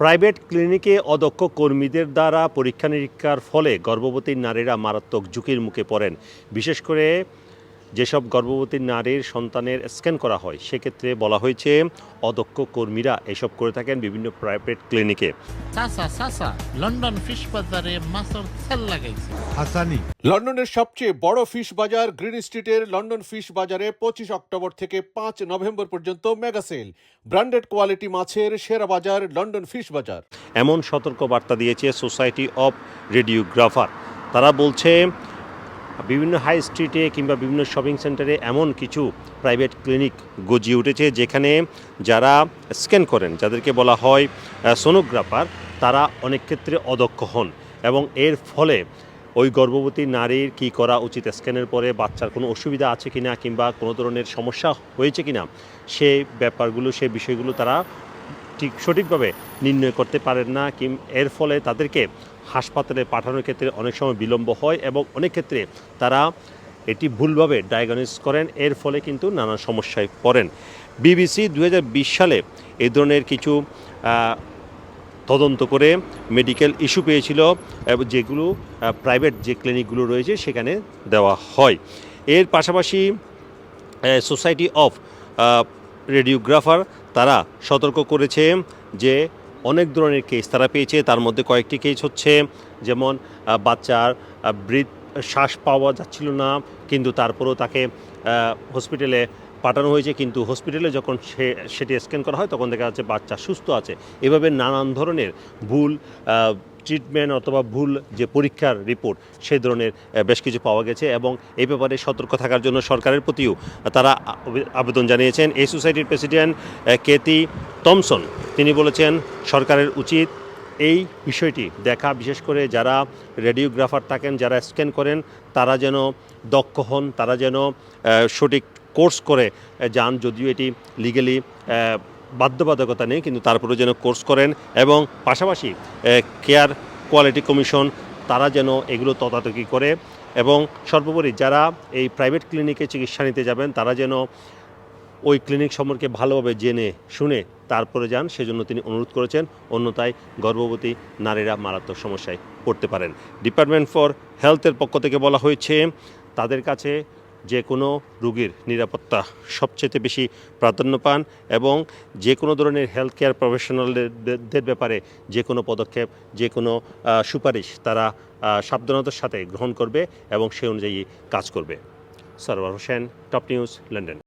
Private ক্লিনিকে অদক্ষ কর্মীদের দ্বারা পরীক্ষা নিরীক্ষার ফলে গর্ভবতী নারীরা মারাত্মক ঝুঁকির মুখে পড়েন। বিশেষ করে যেসব গর্ভবতী নারীর সন্তানের স্ক্যান করা হয় সেক্ষেত্রে বলা হয়েছে অদক্ষ কর্মীরা এসব করে থাকেন বিভিন্ন প্রাইভেট ক্লিনিকে। লন্ডন ফিশ বাজারে মাছের সেল লাগাইছে। হাসানি। লন্ডনের সবচেয়ে বড় ফিশ বাজার গ্রিন স্ট্রিটের লন্ডন ফিশ বাজারে পঁচিশ অক্টোবর থেকে পাঁচ নভেম্বর পর্যন্ত মেগা সেল। ব্র্যান্ডেড কোয়ালিটি মাছের সেরা বাজার লন্ডন ফিশ বাজার। এমন সতর্ক বার্তা দিয়েছে সোসাইটি অফ রেডিওগ্রাফার। তারা বলছে বিভিন্ন হাই স্ট্রিটে কিংবা বিভিন্ন শপিং সেন্টারে এমন কিছু প্রাইভেট ক্লিনিক গজিয়ে উঠেছে যেখানে যারা স্ক্যান করেন, যাদেরকে বলা হয় সোনোগ্রাফার তারা অনেক ক্ষেত্রে অদক্ষ হন এবং এর ফলে ওই গর্ভবতী নারীর কি করা উচিত স্ক্যানের পরে, বাচ্চার কোনো অসুবিধা আছে কিনা কিংবা কোনো ধরনের সমস্যা হয়েছে কিনা সেই ব্যাপারগুলো সেই বিষয়গুলো তারা ঠিক সঠিকভাবে নির্ণয় করতে পারেন না কিম, এর ফলে তাদেরকে হাসপাতালে পাঠানোর ক্ষেত্রে অনেক সময় বিলম্ব হয় এবং অনেক ক্ষেত্রে তারা এটি ভুলভাবে ডায়াগনোস করেন, এর ফলে কিন্তু নানা সমস্যায় পড়েন। বিবিসি দু হাজার বিশ সালে এই ধরনের কিছু তদন্ত করে মেডিকেল ইস্যু পেয়েছিল, এবং যেগুলো প্রাইভেট যে ক্লিনিকগুলো রয়েছে সেখানে দেওয়া হয়। এর পাশাপাশি সোসাইটি অফ রেডিওগ্রাফার তারা সতর্ক করেছে যে অনেক ধরনের কেস তারা পেয়েছে। তার মধ্যে কয়েকটি কেস হচ্ছে, যেমন বাচ্চার বৃদ্ধ, শ্বাস পাওয়া যাচ্ছিল না, কিন্তু তারপরেও তাকে হসপিটালে পাঠানো হয়েছে। কিন্তু হসপিটালে যখন সে, সেটি স্ক্যান করা হয়, তখন দেখা যাচ্ছে বাচ্চা সুস্থ আছে। এভাবে নানান ধরনের ভুল ট্রিটমেন্ট অথবা ভুল যে পরীক্ষার রিপোর্ট সেই ধরনের বেশ কিছু পাওয়া গেছে এবং এই ব্যাপারে সতর্ক থাকার জন্য সরকারের প্রতিও তারা আবেদন জানিয়েছেন। এই সোসাইটির প্রেসিডেন্ট কেতি টমসন তিনি বলেছেন, সরকারের উচিত এই বিষয়টি দেখা। বিশেষ করে যারা রেডিওগ্রাফার থাকেন, যারা স্ক্যান করেন, তারা যেন দক্ষ হন, তারা যেন সঠিক কোর্স করে যান। যদিও এটি লিগেলি বাধ্যবাধকতা নেই, কিন্তু তারপরে যেন কোর্স করেন এবং পাশাপাশি কেয়ার কোয়ালিটি কমিশন, তারা যেন এগুলো তদারকি করে এবং সর্বোপরি যারা এই প্রাইভেট ক্লিনিকে চিকিৎসা নিতে যাবেন, তারা যেন ওই ক্লিনিক সম্পর্কে ভালোভাবে জেনে, শুনে তারপরে যান, সেজন্য তিনি অনুরোধ করেছেন, অন্যথায় গর্ভবতী নারীরা মারাত্মক সমস্যায় পড়তে পারেন। ডিপার্টমেন্ট ফর হেলথের পক্ষ থেকে বলা হয়েছে, তাদের কাছে যে কোনো রুগীর নিরাপত্তা সবচেয়ে বেশি প্রাধান্য পান এবং যে কোনো ধরনের হেলথ কেয়ার প্রফেশনালদের ব্যাপারে যে কোনো পদক্ষেপ, যে কোনো সুপারিশ তারা সাবধানতার সাথে গ্রহণ করবে এবং সে অনুযায়ী কাজ করবে। Sarwar Hossain, top news, London.